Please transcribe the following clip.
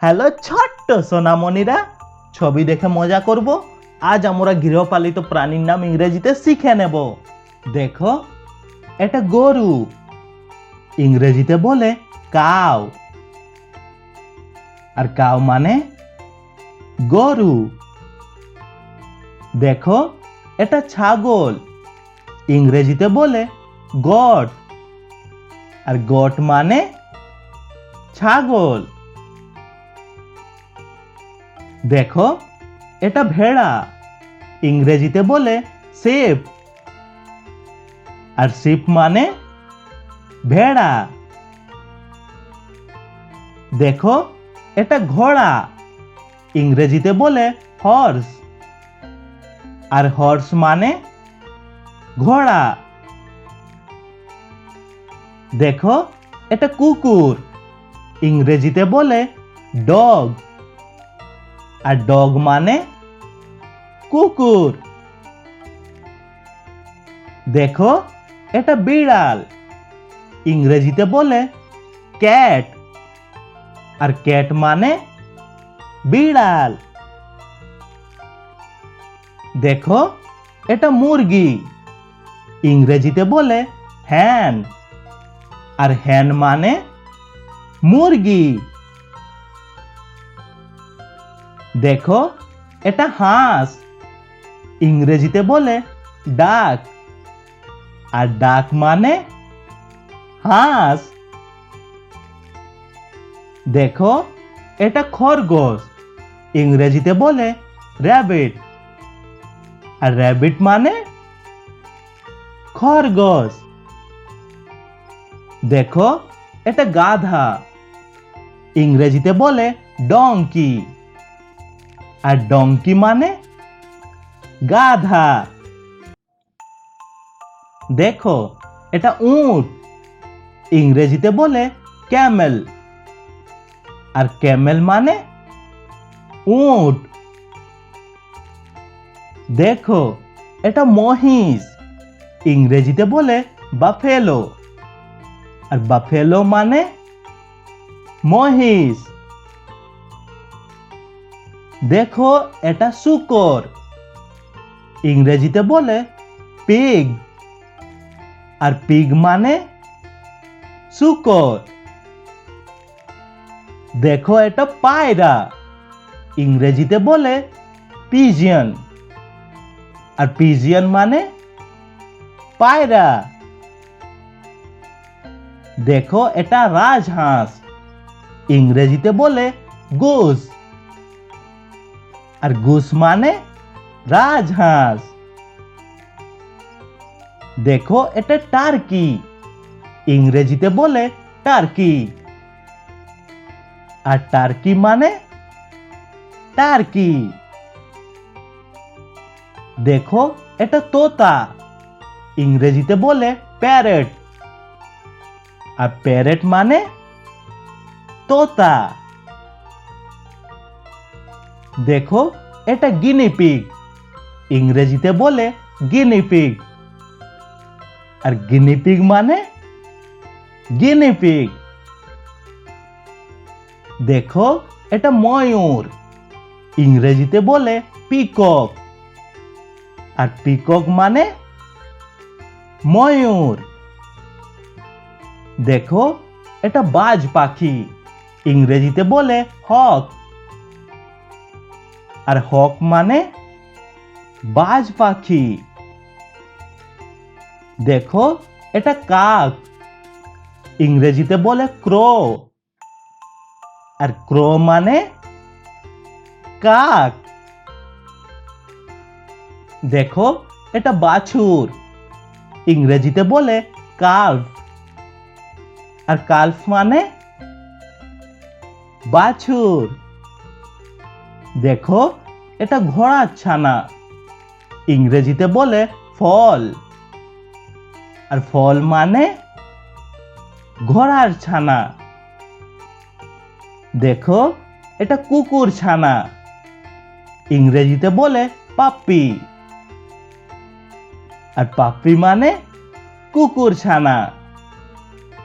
Hello ছোট্ট সোনামণিরা, ছবি দেখে মজা করব? আজ আমরা গৃহপালিত প্রাণীর নাম ইংরেজিতে শিখে নেব। দেখো, এটা গরু। ইংরেজিতে বলে কাউ। আর কাউ মানে গরু। দেখো, এটা ছাগল। ইংরেজিতে বলে গট আর গট মানে ছাগল। দেখো, এটা ভেড়া। ইংরেজিতে বলে শিপ। আর শিপ মানে ভেড়া। দেখো, এটা ঘোড়া। ইংরেজিতে বলে হর্স আর হর্স মানে ঘোড়া। দেখো, এটা কুকুর। ইংরেজিতে বলে ডগ আর ডগ মানে কুকুর। দেখো, এটা বিড়াল। ইংরেজিতে বলে ক্যাট। আর ক্যাট মানে বিড়াল। দেখো, এটা মুরগি। ইংরেজিতে বলে হ্যান। আর হ্যান মানে মুরগি। দেখো, এটা হাঁস। ইংরেজিতে বলে ডাক। আর ডাক মানে হাঁস। দেখো, এটা খরগোশ। ইংরেজিতে বলে র্যাবিট আর র্যাবিট মানে খরগোশ। দেখো, এটা গাধা। ইংরেজিতে বলে ডঙ্কি আর ডঙ্কি মানে গাধা। দেখো, এটা উট। ইংরেজিতে বলে ক্যামেল আর ক্যামেল মানে উঁট। দেখো, এটা মহিষ। ইংরেজিতে বলে বাফেলো আর বাফেলো মানে মহিষ। দেখো, এটা শুকর। ইংরেজিতে বলে পিগ আর পিগ মানে শুকর। দেখো, এটা পায়রা। ইংরেজিতে বলে পিজিয়ন আর পিজিয়ন মানে পায়রা। দেখো, এটা রাজহাঁস। ইংরেজিতে বলে গোস আর গোস মানে রাজহাঁস। দেখো, এটা টার্কি। ইংরেজিতে বলে টার্কি। আর টার্কি মানে টার্কি। দেখো, এটা তোতা। ইংরেজিতে বলে প্যারেট। আর প্যারেট মানে তোতা। দেখো, এটা গিনি পিগ ইংরেজিতে বলে গিনি পিগ আর গিনি পিগ মানে গিনি পিগ দেখো, এটা ময়ূর। ইংরেজিতে বলে পিকক আর পিকক মানে ময়ূর। দেখো, এটা বাজ পাখি। ইংরেজিতে বলে হক আর হক মানে বাজ পাখি। দেখো, এটা কাক। ইংরেজিতে বলে ক্রো। আর ক্রো মানে কাক। দেখো, এটা বাছুর। ইংরেজিতে বলে কাল্ফ। আর কাল্ফ মানে বাছুর। দেখো, এটা ঘোড়ার ছানা ইংরেজিতে বলে ফল। আর ফল মানে ঘোড়ার ছানা। দেখো, এটা কুকুর ছানা। ইংরেজিতে বলে পাপ্পি আর পাপ্পি মানে কুকুর ছানা।